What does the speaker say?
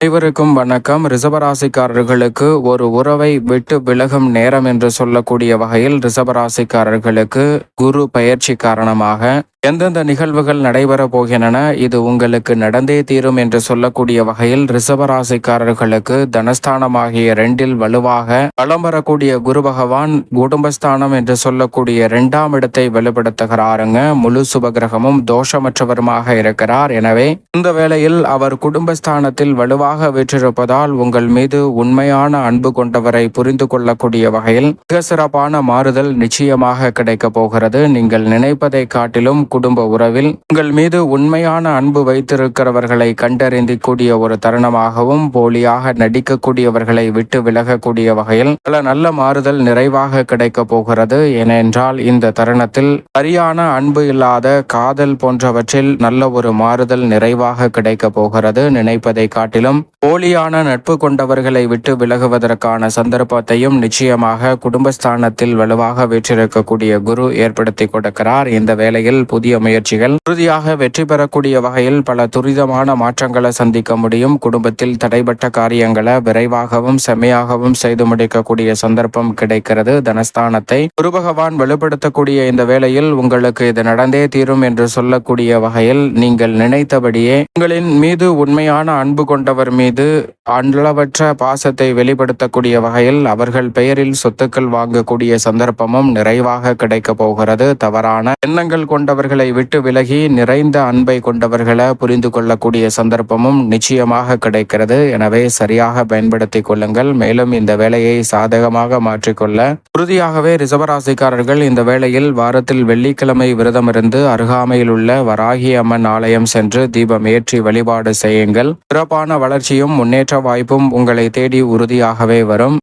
அனைவருக்கும் வணக்கம். ரிசபராசிக்காரர்களுக்கு ஒரு உறவை விட்டு விலகும் நேரம் என்று சொல்லக்கூடிய வகையில் ரிசபராசிக்காரர்களுக்கு குரு பயிற்சி காரணமாக எந்தெந்த நிகழ்வுகள் நடைபெற போகின்றன இது உங்களுக்கு நடந்தே தீரும் என்று சொல்லக்கூடிய வகையில் ரிசவராசிக்காரர்களுக்கு தனஸ்தானமாகிய ரெண்டில் வலுவாக வளம் வரக்கூடிய குரு பகவான் குடும்பஸ்தானம் என்று சொல்லக்கூடிய இரண்டாம் இடத்தை வலுப்படுத்துகிறாருங்க. முழு சுபகிரகமும் தோஷமற்றவருமாக இருக்கிறார். எனவே இந்த வேளையில் அவர் குடும்பஸ்தானத்தில் வலுவாக வீற்றிருப்பதால் உங்கள் மீது உண்மையான அன்பு கொண்டவரை புரிந்து கொள்ளக்கூடிய வகையில் மிக சிறப்பான மாறுதல் நிச்சயமாக கிடைக்கப் போகிறது. நீங்கள் நினைப்பதை காட்டிலும் குடும்ப உறவில் உங்கள் மீது உண்மையான அன்பு வைத்திருக்கிறவர்களை கண்டறிந்து கூடிய ஒரு தருணமாகவும் போலியாக நடிக்கக்கூடியவர்களை விட்டு விலகக்கூடிய வகையில் பல நல்ல மாறுதல் நிறைவாக கிடைக்கப் போகிறது. ஏனென்றால் இந்த தருணத்தில் சரியான அன்பு இல்லாத காதல் போன்றவற்றில் நல்ல ஒரு மாறுதல் நிறைவாக கிடைக்கப் போகிறது. நினைப்பதை காட்டிலும் போலியான நட்பு கொண்டவர்களை விட்டு விலகுவதற்கான சந்தர்ப்பத்தையும் நிச்சயமாக குடும்பஸ்தானத்தில் வலுவாக வீற்றிருக்கக்கூடிய குரு ஏற்படுத்தி கொடுக்கிறார். இந்த வேளையில் புதிய முயற்சிகள். உறுதியாக வெற்றி பெறக்கூடிய வகையில் பல துரிதமான மாற்றங்களை சந்திக்க முடியும். குடும்பத்தில் தடைபட்ட காரியங்களை விரைவாகவும் செம்மையாகவும் செய்து முடிக்கக்கூடிய சந்தர்ப்பம் கிடைக்கிறது. தனஸ்தானத்தை குரு பகவான் இந்த வேளையில் உங்களுக்கு இது நடந்தே தீரும் என்று சொல்லக்கூடிய வகையில் நீங்கள் நினைத்தபடியே உங்களின் மீது உண்மையான அன்பு கொண்டவர் மீது அண்டளவற்ற பாசத்தை வெளிப்படுத்தக்கூடிய வகையில் அவர்கள் பெயரில் சொத்துக்கள் வாங்கக்கூடிய சந்தர்ப்பமும் நிறைவாக கிடைக்கப் போகிறது. தவறான எண்ணங்கள் கொண்டவர்களை விட்டு விலகி நிறைந்த அன்பை கொண்டவர்களை புரிந்து கொள்ளக்கூடிய சந்தர்ப்பமும் நிச்சயமாக கிடைக்கிறது. எனவே சரியாக பயன்படுத்திக் கொள்ளுங்கள். மேலும் இந்த வேலையை சாதகமாக மாற்றிக்கொள்ள உறுதியாகவே ரிசவராசிக்காரர்கள் இந்த வேளையில் வாரத்தில் வெள்ளிக்கிழமை விரதமிருந்து அருகாமையில் உள்ள வராகி அம்மன் ஆலயம் சென்று தீபம் ஏற்றி வழிபாடு செய்யுங்கள். சிறப்பான வளர்ச்சியும் முன்னேற்ற வாய்ப்பும் உங்களை தேடி உறுதியாகவே வரும்.